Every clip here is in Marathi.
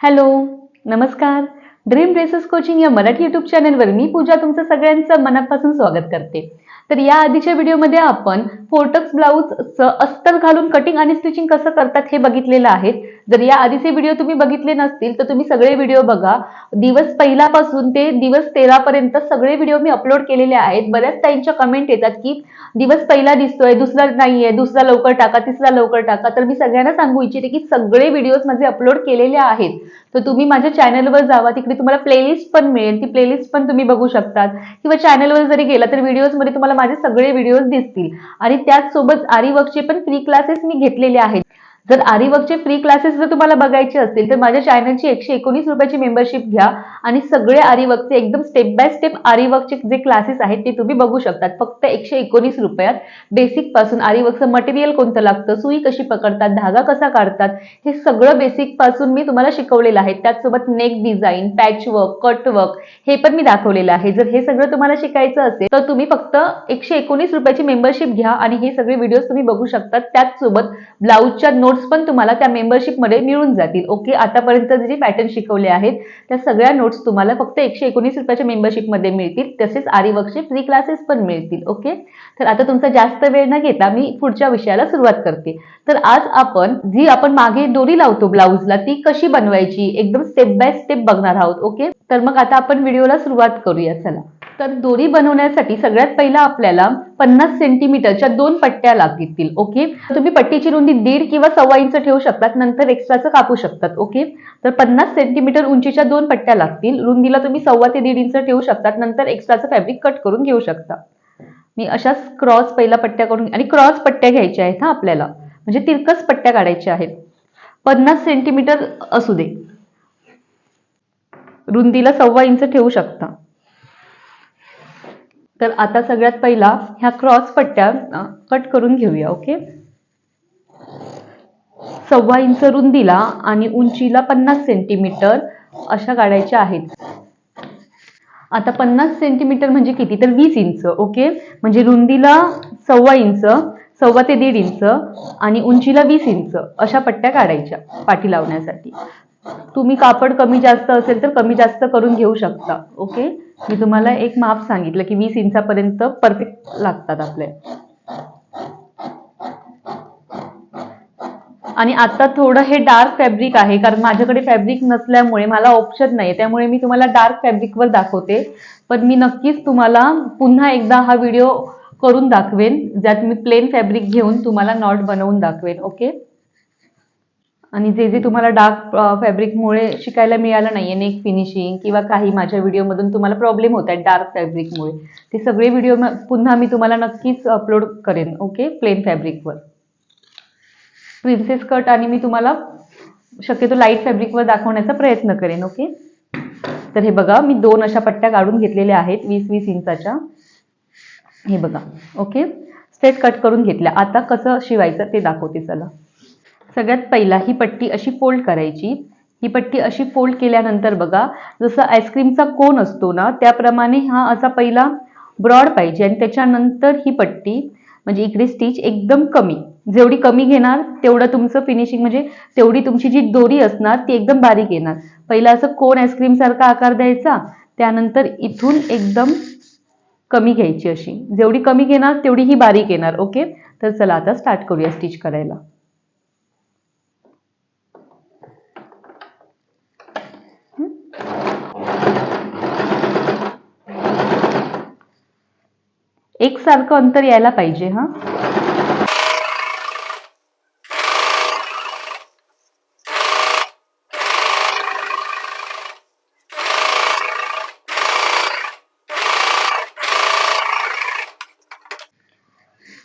हॅलो नमस्कार. ड्रीम ड्रेसेस कोचिंग या मराठी युट्यूब चॅनलवर मी पूजा तुमचं सगळ्यांचं मनापासून स्वागत करते. तर या आधीच्या व्हिडिओमध्ये आपण फोर्टक्स ब्लाऊजचं अस्तर घालून कटिंग आणि स्टिचिंग कसं करतात हे बघितलेलं आहे. जर या आधीचे व्हिडिओ तुम्ही बघितले नसतील तर तुम्ही सगळे व्हिडिओ बघा. दिवस पहिल्यापासून ते दिवस तेरापर्यंत सगळे व्हिडिओ मी अपलोड केलेले आहेत. बऱ्याच ताईंच्या कमेंट येतात की दिवस पहिला दिसतोय दुसरा नाहीये दुसरा लवकर टाका तिसरा लवकर टाका. तर मी सगळ्यांना सांगू इच्छिते की सगळे व्हिडिओज माझे अपलोड केलेले आहेत. तर तुम्ही माझ्या चॅनलवर जावा. तिकडे तुम्हाला प्लेलिस्ट पण मिळेल. ती प्लेलिस्ट पण तुम्ही बघू शकतात. किंवा चॅनलवर जरी गेला तर व्हिडिओजमध्ये तुम्हाला माझे सगळे व्हिडिओज दिसतील. आणि त्याचसोबत आरीवर्कचे पण फ्री क्लासेस मी घेतलेले आहेत. जर आरीवर्कचे फ्री क्लासेस जर तुम्हाला बघायचे असतील तर माझ्या चॅनलची एकशे एकोणीस रुपयाची मेंबरशिप घ्या. आणि सगळे आरिवकचे एकदम स्टेप बाय स्टेप आरिवकचे जे क्लासेस आहेत ते तुम्ही बघू शकतात. फक्त एकशे एकोणीस रुपयात. बेसिकपासून मटेरियल कोणतं लागतं सुई कशी पकडतात धागा कसा काढतात हे सगळं बेसिकपासून मी तुम्हाला शिकवलेलं आहे. त्याचसोबत नेक डिझाईन पॅच वर्क हे पण मी दाखवलेलं आहे. जर हे सगळं तुम्हाला शिकायचं असेल तर तुम्ही फक्त एकशे एकोणीस रुपयाची मेंबरशिप घ्या आणि हे सगळे व्हिडिओज तुम्ही बघू शकता त्याचसोबत ब्लाऊजच्या नोट नोट्स पण तुम्हाला त्या मेंबरशिपमध्ये मिळून जातील. ओके आतापर्यंत जे पॅटर्न शिकवले आहेत त्या सगळ्या नोट्स तुम्हाला फक्त एकशे एकोणीस रुपयाच्या मेंबरशिपमध्ये मिळतील. तसेच आरीवर्कचे फ्री क्लासेस पण मिळतील. ओके तर आता तुमचा जास्त वेळ न घेता मी पुढच्या विषयाला सुरुवात करते. तर आज आपण जी आपण मागे दोरी लावतो ब्लाऊजला ती कशी बनवायची? एकदम स्टेप बाय स्टेप बघणार आहोत. ओके तर मग आता आपण व्हिडिओला सुरुवात करूया. चला. तर दोरी बनवण्यासाठी सगळ्यात पहिला आपल्याला पन्नास सेंटीमीटरच्या दोन पट्ट्या लागतील ओके तुम्ही पट्टीची रुंदी दीड किंवा सव्वा इंच ठेवू शकतात नंतर एक्स्ट्राचं कापू शकतात ओके तर पन्नास सेंटीमीटर उंचीच्या दोन पट्ट्या लागतील रुंदीला तुम्ही सव्वा ते दीड इंच ठेवू शकतात नंतर एक्स्ट्राचं फॅब्रिक कट करून घेऊ शकता. मी अशाच क्रॉस पहिला पट्ट्या करून आणि क्रॉस पट्ट्या घ्यायच्या आहेत हा आपल्याला. म्हणजे तिरकस पट्ट्या काढायच्या आहेत. पन्नास सेंटीमीटर असू दे. रुंदीला सव्वा इंच ठेवू शकता. तर आता सगळ्यात पहिला ह्या क्रॉस पट्ट्या कट करून घेऊया ओके? सव्वा इंच रुंदीला आणि उंचीला पन्नास सेंटीमीटर अशा काढायच्या आहेत. आता पन्नास सेंटीमीटर म्हणजे किती? तर वीस इंच ओके? म्हणजे रुंदीला सव्वा इंच सव्वा ते दीड इंच आणि उंचीला वीस इंच अशा पट्ट्या काढायच्या पाठी लावण्यासाठी. तुम्ही कापड कमी जास्त असेल तर कमी जास्त करून घेऊ शकता ओके? मी तुम्हाला एक माप सांगितलं की वीस इंचापर्यंत परफेक्ट लागतात आपले. आणि आता थोडं हे डार्क फॅब्रिक आहे कारण माझ्याकडे फॅब्रिक नसल्यामुळे मला ऑप्शन नाही त्यामुळे मी तुम्हाला डार्क फॅब्रिकवर दाखवते. पण मी नक्कीच तुम्हाला पुन्हा एकदा हा व्हिडिओ करून दाखवेन ज्यात मी प्लेन फॅब्रिक घेऊन तुम्हाला नॉट बनवून दाखवेन ओके आणि जे जे तुम्हाला डार्क फॅब्रिकमुळे शिकायला मिळालं नाहीये नेक फिनिशिंग किंवा काही माझ्या व्हिडिओमधून तुम्हाला प्रॉब्लेम होत आहेत डार्क फॅब्रिकमुळे ते सगळे व्हिडिओ पुन्हा मी तुम्हाला नक्कीच अपलोड करेन ओके प्लेन फॅब्रिकवर प्रिन्सेस कट आणि मी तुम्हाला शक्यतो लाइट फॅब्रिकवर दाखवण्याचा प्रयत्न करेन ओके तर हे बघा मी दोन अशा पट्ट्या काढून घेतलेल्या आहेत वीस वीस इंचाच्या. हे बघा ओके स्ट्रेट कट करून घेतल्या. आता कसं शिवायचं ते दाखवते चला. सगळ्यात पहिला ही पट्टी अशी फोल्ड करायची. ही पट्टी अशी फोल्ड केल्यानंतर बघा जसं आईस्क्रीमचा कोन असतो ना त्याप्रमाणे हा असा पहिला ब्रॉड पाहिजे आणि त्याच्यानंतर ही पट्टी म्हणजे इकडे स्टिच एकदम कमी. जेवढी कमी घेणार तेवढं तुमचं फिनिशिंग म्हणजे तेवढी तुमची जी दोरी असणार ती एकदम बारीक येणार. पहिला असं कोन आईस्क्रीम सारखा आकार द्यायचा त्यानंतर इथून एकदम कमी घ्यायची अशी. जेवढी कमी घेणार तेवढी ही बारीक येणार ओके? तर चला आता स्टार्ट करूया स्टिच करायला. एकसारखं अंतर यायला पाहिजे हा?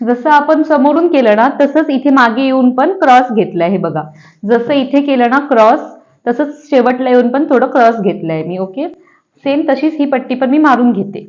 जसं आपण समोरून केलं ना तसंच इथे मागे येऊन पण क्रॉस घेतलाय हे बघा. जसं इथे केलं ना क्रॉस तसंच शेवटला येऊन पण थोडं क्रॉस घेतलंय मी ओके? सेम तशीच ही पट्टी पण मी मारून घेते.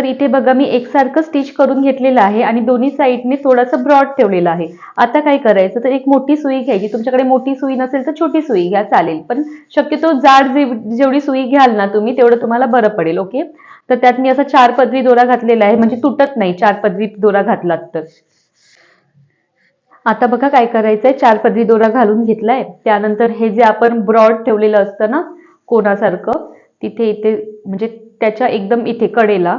तर इथे बघा मी एकसारखं स्टिच करून घेतलेलं आहे आणि दोन्ही साईडने थोडंसं ब्रॉड ठेवलेलं आहे. आता काय करायचं? तर एक मोठी सुई घ्यायची. तुमच्याकडे मोठी सुई नसेल तर छोटी सुई घ्या चालेल. पण शक्यतो जाड जे- जेवढी सुई घ्याल ना तुम्ही तेवढं तुम्हाला बरं पडेल ओके तर त्यात मी असा चार पदवी दोरा घातलेला आहे. म्हणजे तुटत नाही चार पदवी दोरा घातलात तर. आता बघा काय करायचंय. चार पदवी दोरा घालून घेतलाय. त्यानंतर हे जे आपण ब्रॉड ठेवलेलं असतं ना कोणासारखं तिथे इथे म्हणजे त्याच्या एकदम इथे कडेला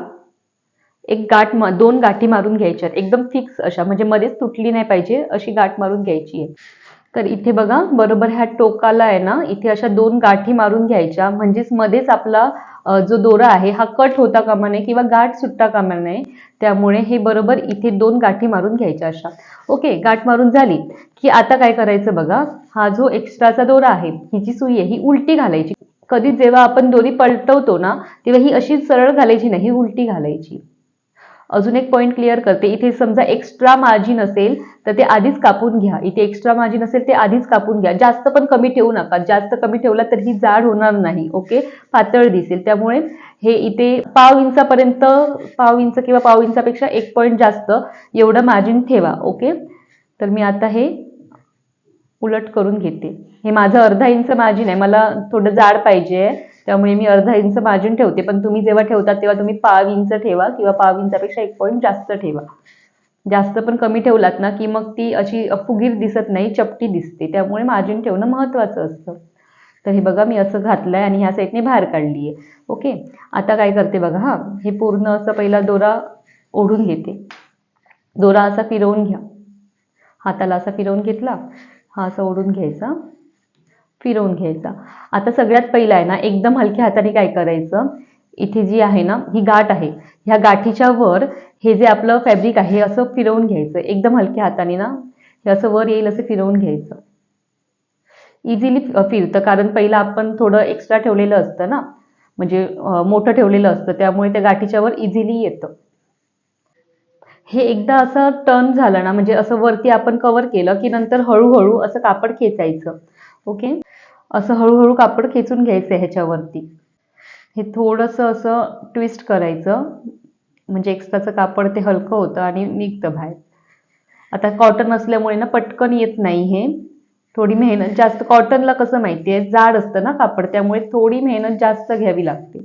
एक गाठ म दोन गाठी मारून घ्यायच्या. एकदम फिक्स अशा. म्हणजे मध्येच तुटली नाही पाहिजे अशी गाठ मारून घ्यायची आहे. तर इथे बघा बरोबर ह्या टोकाला आहे ना इथे अशा दोन गाठी मारून घ्यायच्या. म्हणजेच मध्येच आपला जो दोरा आहे हा कट होता कामा नये किंवा गाठ सुटता कामा नये. त्यामुळे हे बरोबर इथे दोन गाठी मारून घ्यायच्या अशा. ओके गाठ मारून झाली. की आता काय करायचं बघा? हा जो एक्स्ट्राचा दोरा आहे ही जी सुई आहे ही उलटी घालायची. कधी जेव्हा आपण दोरी पलटवतो ना तेव्हा ही अशी सरळ घालायची नाही ही उलटी घालायची. अजून एक पॉईंट क्लिअर करते. इथे समजा एक्स्ट्रा मार्जिन असेल तर ते आधीच कापून घ्या. इथे एक्स्ट्रा मार्जिन असेल ते आधीच कापून घ्या. जास्त पण कमी ठेवू नका. जास्त कमी ठेवला तर ही जाड होणार नाही ओके पातळ दिसेल. त्यामुळे हे इथे पाव इंचापर्यंत पाव इंच किंवा पाव इंचापेक्षा एक पॉईंट जास्त एवढं मार्जिन ठेवा ओके तर मी आता हे उलट करून घेते. हे माझं अर्धा इंच मार्जिन आहे. मला थोडं जाड पाहिजे आहे. त्यामुळे मी अर्धा इंच मार्जिन ठेवते. पण तुम्ही जेव्हा ठेवता तेव्हा तुम्ही पाव इंच ठेवा किंवा पाव इंचापेक्षा एक पॉईंट जास्त ठेवा. जास्त पण कमी ठेवलात ना की मग ती अशी फुगीर दिसत नाही चपटी दिसते. त्यामुळे मार्जिन ठेवणं महत्त्वाचं असतं. तर हे बघा मी असं घातलंय आणि ह्या साईडने बाहेर काढली आहे ओके? आता काय करते बघा हा. हे पूर्ण असं पहिला दोरा ओढून घेते. दोरा असा फिरवून घ्या. हाताला असा फिरवून घेतला. हा असा ओढून घ्यायचा. फिरवून घ्यायचा. आता सगळ्यात पहिला आहे ना एकदम हलक्या हाताने काय करायचं? इथे जी आहे ना ही गाठ आहे. ह्या गाठीच्या वर हे जे आपलं फॅब्रिक आहे असं फिरवून घ्यायचं. एकदम हलक्या हाताने ना हे असं वर येईल असं फिरवून घ्यायचं. इझिली फिरतं कारण पहिलं आपण थोडं एक्स्ट्रा ठेवलेलं असतं ना. म्हणजे मोठं ठेवलेलं असतं त्यामुळे त्या गाठीच्या वर इझिली येतं. हे एकदा असं टर्न झालं ना म्हणजे असं वरती आपण कव्हर केलं की नंतर हळूहळू असं कापड खेचायचं. ओके असं हळूहळू कापड खेचून घ्यायचं ह्याच्यावरती. हे थोडंसं असं ट्विस्ट करायचं. म्हणजे एक्स्ट्राचं कापड ते हलकं होतं आणि निघतं बाहेर. आता कॉटन असल्यामुळे ना पटकन येत नाही हे. थोडी मेहनत जास्त कॉटनला कसं माहिती आहे जाड असतं ना कापड त्यामुळे थोडी मेहनत जास्त घ्यावी लागते.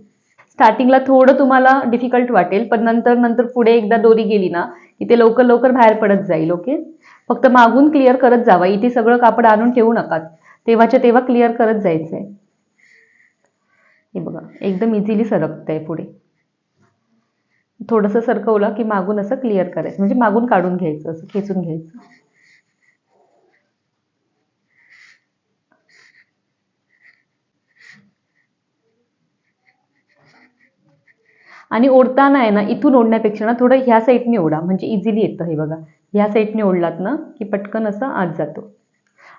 स्टार्टिंगला थोडं तुम्हाला डिफिकल्ट वाटेल पण नंतर नंतर पुढे एकदा दोरी गेली ना की ते लवकर लवकर बाहेर पडत जाईल ओके फक्त मागून क्लिअर करत जावा. इथे सगळं कापड आणून ठेवू नका. तेव्हाच्या तेव्हा क्लिअर करत जायचंय. हे बघा एकदम इझिली सरकतंय पुढे. थोडंसं सरकवलं की मागून असं क्लिअर करायचं. म्हणजे मागून काढून घ्यायचं असं खेचून घ्यायचं. आणि ओढताना आहे ना इथून ओढण्यापेक्षा ना थोडं ह्या साईडने ओढा. म्हणजे इझिली येतं हे बघा. ह्या साईडने ओढलात ना की पटकन असं आत जातो.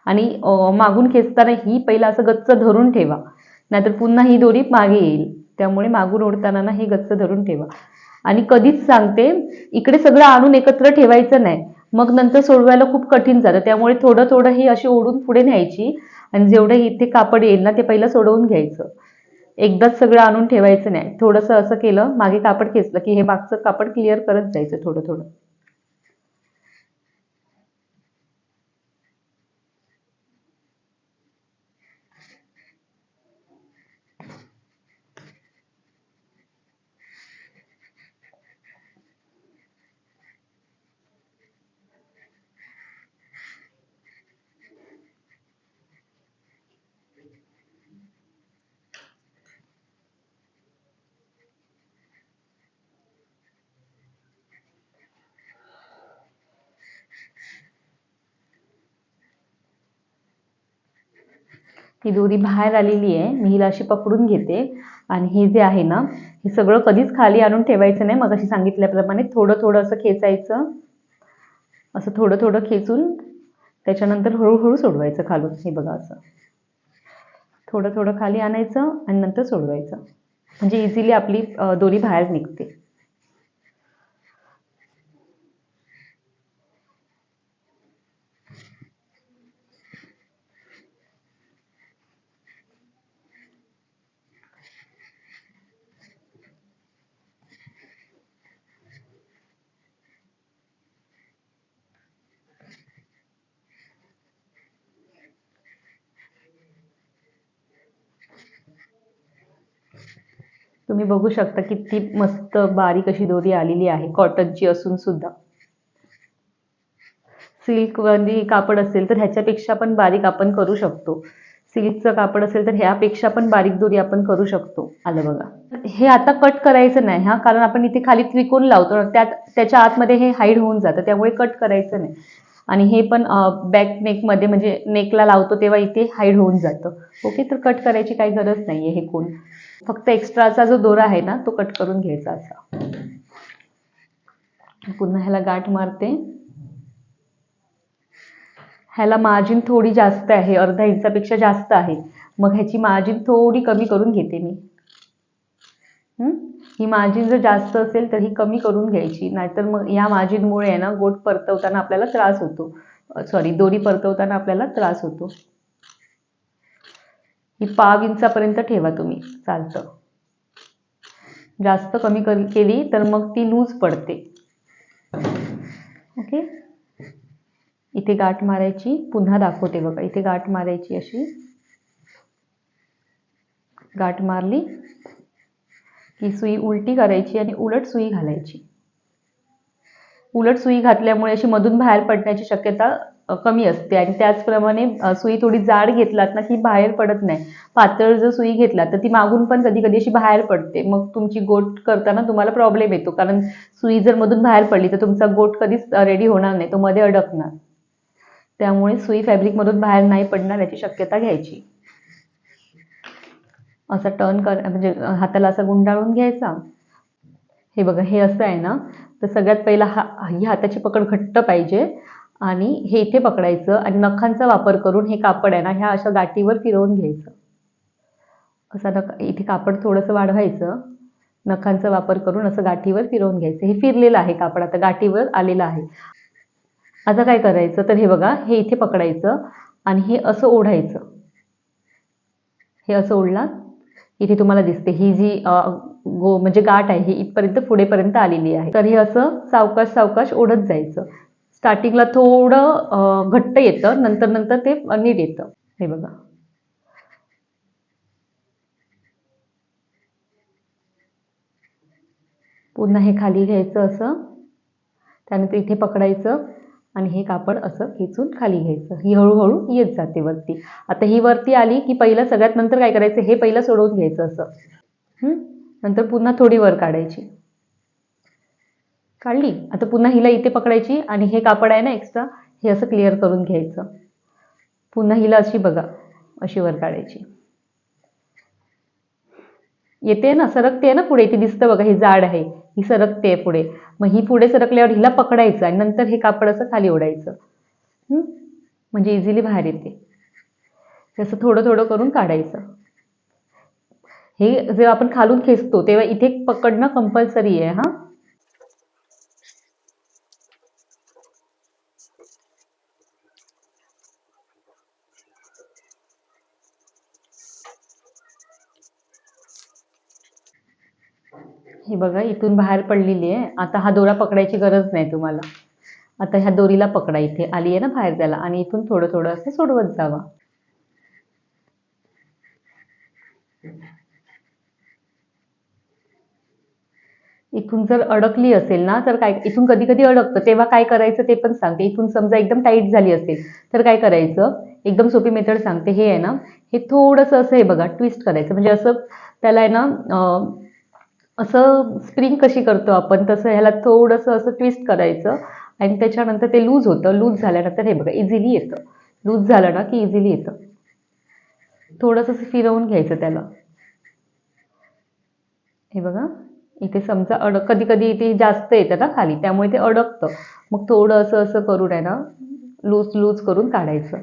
आणि मागून खेचताना ही पहिला असं गच्च धरून ठेवा. नाहीतर पुन्हा ही दोरी मागे येईल. त्यामुळे मागून ओढताना ना ही गच्च धरून ठेवा. आणि कधीच सांगते इकडे सगळं आणून एकत्र ठेवायचं नाही. मग नंतर सोडवायला खूप कठीण जातं त्यामुळे थोडं थोडं ही अशी ओढून पुढे न्यायची. आणि जेवढं इथे कापड येईल ना ते पहिलं सोडवून घ्यायचं. एकदाच सगळं आणून ठेवायचं नाही. थोडंसं असं केलं मागे कापड खेचलं की हे मागचं कापड क्लिअर करत जायचं थोडं थोडं. ही दोरी बाहेर आलेली आहे. मी हिला अशी पकडून घेते. आणि हे जे आहे ना हे सगळं कधीच खाली आणून ठेवायचं नाही. मग अशी सांगितल्याप्रमाणे थोडं थोडं असं खेचायचं. असं थोडं थोडं खेचून त्याच्यानंतर हळूहळू सोडवायचं खालून. हे बघा असं. थोडं थोडं खाली आणायचं आणि नंतर सोडवायचं. म्हणजे इझिली आपली दोरी बाहेर निघते. तुम्ही बघू शकता किती मस्त बारीक अशी दोरी आलेली आहे कॉटनची असून सुद्धा. सिल्क कापड असेल तर ह्याच्यापेक्षा पण बारीक आपण करू शकतो. सिल्कचं कापड असेल तर ह्यापेक्षा पण बारीक दोरी आपण करू शकतो. आलं बघा. हे आता कट करायचं नाही हा कारण आपण इथे खाली त्रिकोण लावतो त्यात त्याच्या आतमध्ये हे हाईड होऊन जातं त्यामुळे कट करायचं नाही. आणि हे पण बॅक नेकमध्ये म्हणजे नेकला लावतो तेव्हा इथे हाईड होऊन जातं. ओके तर कट करायची काही गरज नाही आहे हे कोण. फक्त एक्स्ट्राचा जो दोरा आहे ना तो कट करून घ्यायचा असा. पुन्हा ह्याला गाठ मारते. ह्याला मार्जिन थोडी जास्त आहे अर्धा इंचापेक्षा जास्त आहे. मग ह्याची मार्जिन थोडी कमी करून घेते मी. ही मार्जिन जर जास्त असेल तर ही कमी करून घ्यायची. नाहीतर मग या मार्जिनमुळे आहे ना गोट परतवताना आपल्याला त्रास होतो. सॉरी दोरी परतवताना आपल्याला त्रास होतो. ही पाव इंचापर्यंत ठेवा तुम्ही. चालतं. जास्त कमी कर केली तर मग ती लूज पडते. ओके? इथे गाठ मारायची. पुन्हा दाखवते बघा. इथे गाठ मारायची अशी. गाठ मारली. की सुई उलटी करायची आणि उलट सुई घालायची. उलट सुई घातल्यामुळे अशी मधून बाहेर पडण्याची शक्यता कमी असते. आणि त्याचप्रमाणे सुई थोडी जाड घेतलात ना की बाहेर पडत नाही. पातळ जर सुई घेतला तर ती मागून पण कधी कधी अशी बाहेर पडते. मग तुमची गोट करताना तुम्हाला प्रॉब्लेम येतो. कारण सुई जर मधून बाहेर पडली तर तुमचा गोट कधीच रेडी होणार नाही. तो मध्ये अडकणार. त्यामुळे सुई फॅब्रिकमधून बाहेर नाही पडणार याची शक्यता घ्यायची. असा टर्न कर म्हणजे हाताला असा गुंडाळून घ्यायचा. हे बघा हे असं आहे ना? तर सगळ्यात पहिला हा ही हाताची पकड घट्ट पाहिजे आणि हे इथे पकडायचं आणि नखांचा वापर करून हे कापड आहे ना ह्या अशा गाठीवर फिरवून घ्यायचं. असा नख इथे कापड थोडंसं वाढवायचं. नखांचा वापर करून असं गाठीवर फिरवून घ्यायचं. हे फिरलेलं आहे कापड आता गाठीवर आलेलं आहे. आता काय करायचं? तर हे बघा हे इथे पकडायचं आणि हे असं ओढायचं. हे असं ओढला इथे तुम्हाला दिसते. ही जी गो म्हणजे गाठ आहे ही इथपर्यंत पुढेपर्यंत आलेली आहे. तर हे असं सावकाश सावकाश ओढत जायचं. स्टार्टिंगला थोडं घट्ट येतं नंतर नंतर ते नीट येतं. हे बघा. पुन्हा हे खाली घ्यायचं असं. त्यानंतर इथे पकडायचं. आणि हे कापड असं खेचून खाली घ्यायचं. ही हळूहळू येत जाते वरती. आता ही वरती आली की पहिलं सगळ्यात नंतर काय करायचं? हे पहिलं सोडवून घ्यायचं असं. नंतर पुन्हा थोडी वर काढायची. काढली. आता पुन्हा हिला इथे पकडायची आणि हे कापड आहे ना एक्स्ट्रा हे असं क्लिअर करून घ्यायचं. पुन्हा हिला अशी बघा अशी वर काढायची. येते ना सरकते ना पुढे. इथे दिसतं बघा हे जाड आहे. ही सरकते पुढे. मग ही पुढे सरकल्यावर हिला पकडायचं आणि नंतर हे कापड असं खाली ओढायचं. म्हणजे इझिली बाहेर येते. तसं असं थोडं थोडं करून काढायचं. हे जेव्हा आपण खालून खेचतो तेव्हा इथे पकडणं कंपल्सरी आहे हा? हे बघा इथून बाहेर पडलेली आहे. आता हा दोरा पकडायची गरज नाही तुम्हाला. आता ह्या दोरीला पकडा इथे. आली आहे ना बाहेर त्याला. आणि इथून थोडं थोडं असं सोडवत जावा. इथून जर अडकली असेल ना तर काय इथून कधी कधी अडकतं. तेव्हा काय करायचं ते पण सांगते. इथून समजा एकदम टाईट झाली असेल तर काय करायचं? एकदम सोपी मेथड सांगते. हे आहे ना हे थोडंसं असं हे बघा ट्विस्ट करायचं. म्हणजे असं त्याला आहे ना असं स्प्रिंग कशी करतो आपण तसं ह्याला थोडंसं असं ट्विस्ट करायचं आणि त्याच्यानंतर ते लूज होतं. लूज झाल्यानंतर हे बघा इझिली येतं. लूज झालं ना की इझिली येतं. थोडंसं असं फिरवून घ्यायचं त्याला. हे बघा इथे समजा अडक कधी कधी इथे जास्त येतं ना खाली त्यामुळे ते अडकतं. मग थोडं असं असं करून आहे ना लूज लूज करून काढायचं.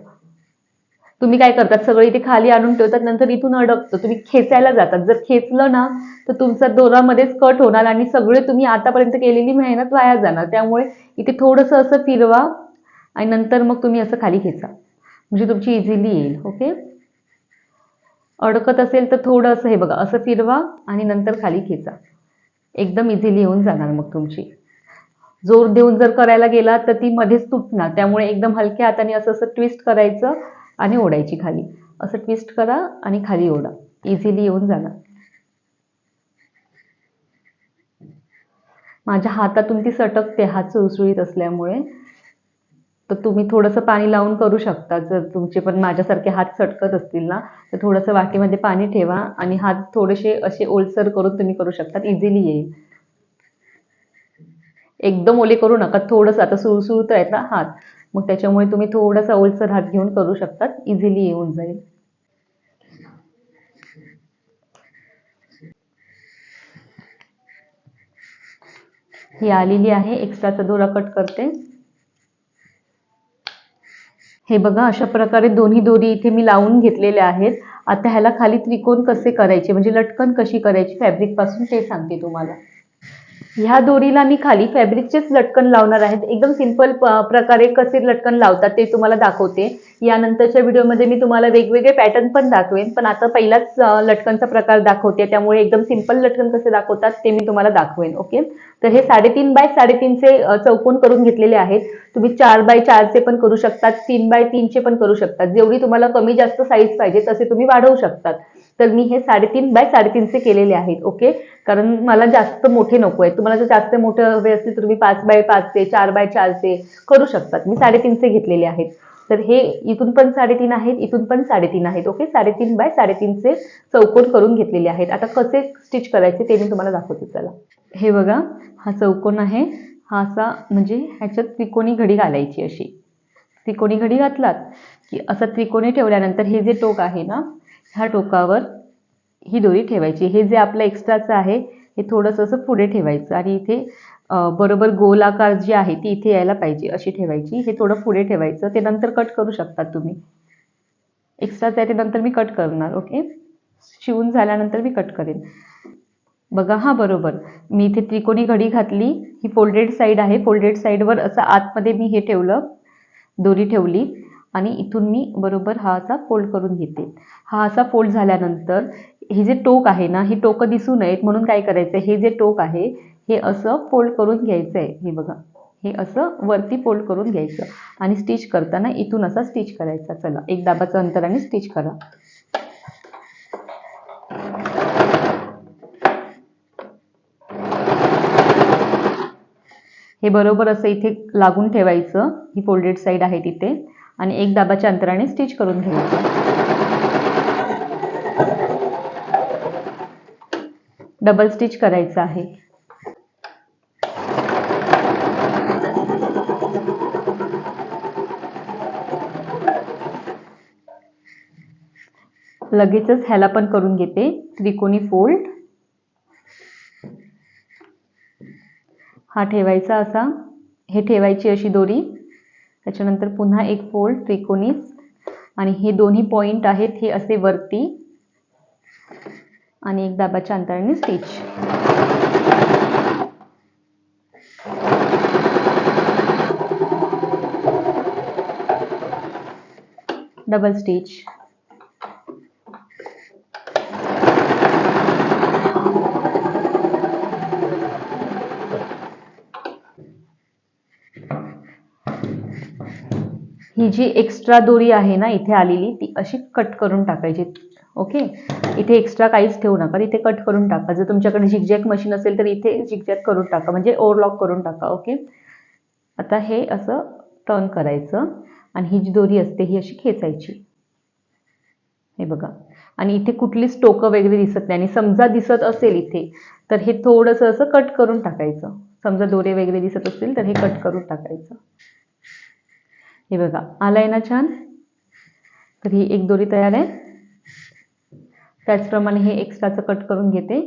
तुम्ही काय करतात? सगळं इथे खाली आणून ठेवतात नंतर इथून अडकतं तुम्ही खेचायला जातात. जर खेचलं ना तर तुमचा दोरामध्येच कट होणार आणि सगळे तुम्ही आतापर्यंत केलेली मेहनत वाया जाणार. त्यामुळे इथे थोडंसं असं फिरवा आणि नंतर मग तुम्ही असं खाली खेचा. म्हणजे तुमची इझिली येईल ओके अडकत असेल तर थोडं असं हे बघा असं फिरवा आणि नंतर खाली खेचा. एकदम इझिली येऊन जाणार मग तुमची. जोर देऊन जर करायला गेला तर ती मध्येच तुटणार. त्यामुळे एकदम हलक्या हाताने असं असं ट्विस्ट करायचं आणि ओढायची खाली. असं ट्विस्ट करा आणि खाली ओढा. इझिली येऊन जाणार. माझ्या हातातून ती सटकते हात सुळसुळीत असल्यामुळे. तर तुम्ही थोडंसं पाणी लावून करू शकता. जर तुमचे पण माझ्यासारखे हात सटकत असतील ना तर थोडंसं वाटीमध्ये पाणी ठेवा आणि हात थोडेसे असे ओलसर करून तुम्ही करू शकता. इझिली येईल. एकदम ओले करू नका. थोडंसं आता सुळसुळत आहेत ना हात. मग त्याच्यामुळे तुम्ही थोडासा ओलसर हात घेऊन करू शकतात. इझिली येऊन जाईल. ही आलेली आहे. एक्स्ट्राचा दोरा कट करते. हे बघा अशा प्रकारे दोन्ही दोरी इथे मी लावून घेतलेले आहेत. आता ह्याला खाली त्रिकोण कसे करायचे? म्हणजे लटकन कशी करायची? फॅब्रिकपासून ते सांगते तुम्हाला. ह्या दोरीला मी खाली फॅब्रिकचेच लटकन लावणार आहेत. एकदम सिंपल प्रकारे कसे लटकन लावतात ते तुम्हाला दाखवते. यानंतरच्या व्हिडिओमध्ये मी तुम्हाला वेगवेगळे पॅटर्न पण दाखवेन पण आता पहिलाच लटकनचा प्रकार दाखवते. त्यामुळे एकदम सिंपल लटकन कसे दाखवतात ते मी तुम्हाला दाखवेन ओके? तर हे साडेतीन बाय साडेतीनचे चौकोन करून घेतलेले आहेत. तुम्ही चार बाय चारचे पण करू शकतात तीन बाय तीनचे पण करू शकतात. जेवढी तुम्हाला कमी जास्त साईज पाहिजे तसे तुम्ही वाढवू शकतात. तर मी हे साडेतीन बाय साडेतीनचे केलेले आहेत ओके? कारण मला जास्त मोठे नको आहेत. तुम्हाला जर जास्त मोठं हवे असतील तर तुम्ही पाच बाय पाचचे चार बाय चारचे करू शकतात. मी साडेतीनचे घेतलेले आहेत. तर हे इथून पण साडेतीन आहेत इथून पण साडेतीन आहेत. ओके? साडेतीन बाय साडेतीनचे चौकोन करून घेतलेले आहेत. आता कसे स्टिच करायचे ते मी तुम्हाला दाखवते. चला. हे बघा हा चौकोन आहे. हा असा म्हणजे ह्याच्यात त्रिकोणी घडी घालायची अशी. त्रिकोणी घडी घातलात की असं त्रिकोणी ठेवल्यानंतर हे जे टोक आहे ना ह्या टोकावर ही दोरी ठेवायची. हे जे आपलं एक्स्ट्राचं आहे हे थोडंसं असं पुढे ठेवायचं आणि इथे बरोबर गोलाकार जी आहे ती इथे यायला पाहिजे अशी ठेवायची. हे थोडं पुढे ठेवायचं. ते नंतर कट करू शकता तुम्ही. एक्स्ट्रा आहे ते नंतर मी कट करणार ओके शिवून झाल्यानंतर मी कट करेन. बघा हा बरोबर. मी इथे त्रिकोणी घडी घातली. ही फोल्डेड साईड आहे. फोल्डेड साईडवर असं आतमध्ये मी हे ठेवलं. दोरी ठेवली. आणि इथून मी बरोबर हा असा फोल्ड करून घेते. हा असा फोल्ड झाल्यानंतर हे जे टोक आहे ना ही टोकं दिसू नयेत म्हणून काय करायचं हे जे टोक आहे हे असं फोल्ड करून घ्यायचं आहे हे बघा. हे असं वरती फोल्ड करून घ्यायचं. आणि स्टिच करताना इथून असा स्टिच करायचा. चला एक दाबाचं अंतराने स्टिच करा. हे बरोबर असं इथे लागून ठेवायचं. ही फोल्डेड साईड आहे तिथे. आणि एक दाबाच्या अंतराने स्टिच करून घ्यायचं. डबल स्टिच करायचं आहे. लगेचच ह्याला पण करून घेते. त्रिकोणी फोल्ड हा ठेवायचा असा. हे ठेवायची अशी दोरी. त्याच्यानंतर पुन्हा एक फोल्ड त्रिकोणी. आणि हे दोन्ही पॉइंट आहेत हे असे वरती. आणि एक दाबाच्या अंतराने स्टिच डबल स्टिच ही जी एक्स्ट्रा दोरी आहे ना इथे आलेली ती अशी कट करून टाकायची. ओके इथे एक्स्ट्रा काहीच ठेवू नका. इथे कट करून टाका. जर तुमच्याकडे झिकझॅक मशीन असेल तर इथे झिकझॅक करून टाका. म्हणजे ओव्हरलॉक करून टाका. ओके आता हे असं टर्न करायचं. आणि ही जी दोरी असते ही अशी खेचायची. हे बघा. आणि इथे कुठलीच टोकं वगैरे दिसत नाही. आणि समजा दिसत असेल इथे तर हे थोडंसं असं कट करून टाकायचं. समजा दोरे वगैरे दिसत असतील तर हे कट करून टाकायचं. हे बघा. आलाय ना छान? तर ही एक दोरी तयार आहे. त्याचप्रमाणे हे एक्स्ट्राचं कट करून घेते.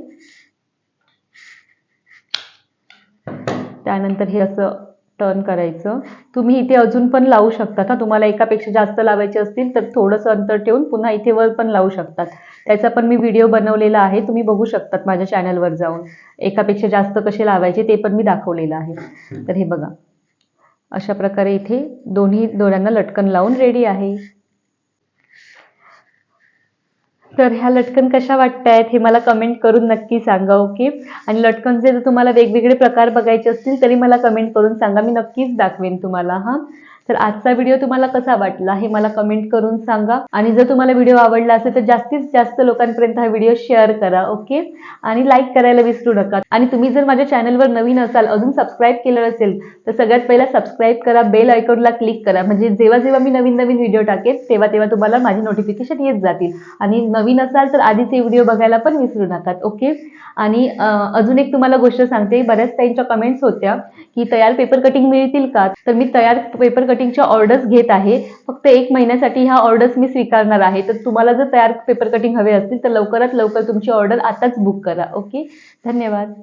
त्यानंतर हे असं टर्न करायचं. तुम्ही इथे अजून पण लावू शकता हा तुम्हाला एकापेक्षा जास्त लावायचे असतील तर थोडंसं अंतर ठेवून पुन्हा इथे वर पण लावू शकतात. त्याचा पण मी व्हिडिओ बनवलेला आहे. तुम्ही बघू शकतात माझ्या चॅनलवर जाऊन. एकापेक्षा जास्त कसे लावायचे ते पण मी दाखवलेलं आहे. तर हे बघा. अशा प्रकारे इथे दोन्ही दोऱ्यांना लटकन लावून रेडी आहे. तर ह्या लटकन कशा वाटतायत हे मला कमेंट करून नक्की सांगा ओके आणि लटकनचे जर तुम्हाला वेगवेगळे प्रकार बघायचे असतील तरी मला कमेंट करून सांगा. मी नक्कीच दाखवेन तुम्हाला हां. तर आजचा व्हिडिओ तुम्हाला कसा वाटला हे मला कमेंट करून सांगा. आणि जर तुम्हाला व्हिडिओ आवडला असेल तर जास्तीत जास्त लोकांपर्यंत हा व्हिडिओ शेअर करा ओके आणि लाईक करायला विसरू नका. आणि तुम्ही जर माझ्या चॅनलवर नवीन असाल अजून सबस्क्राईब केलं असेल तर सगळ्यात पहिला सबस्क्राईब करा बेल आयकॉनला क्लिक करा. म्हणजे जेव्हा जेव्हा मी नवीन नवीन व्हिडिओ टाकेन तेव्हा तेव्हा तुम्हाला माझी नोटिफिकेशन येत जातील. आणि नवीन असाल तर आधीचे व्हिडिओ बघायला पण विसरू नका ओके आणि अजून एक तुम्हाला गोष्ट सांगते. बऱ्याच त्यांच्या कमेंट्स होत्या की तयार पेपर कटिंग मिळतील का? तर मी तयार पेपर कटिंग कटिंगच्या ऑर्डर्स घेत आहे. फक्त एक महिन्यासाठी ह्या ऑर्डर्स मी स्वीकारणार आहे. तर तुम्हाला जर तयार पेपर कटिंग हवे असतील तर लवकरात लवकर तुमची ऑर्डर आताच बुक करा. ओके धन्यवाद.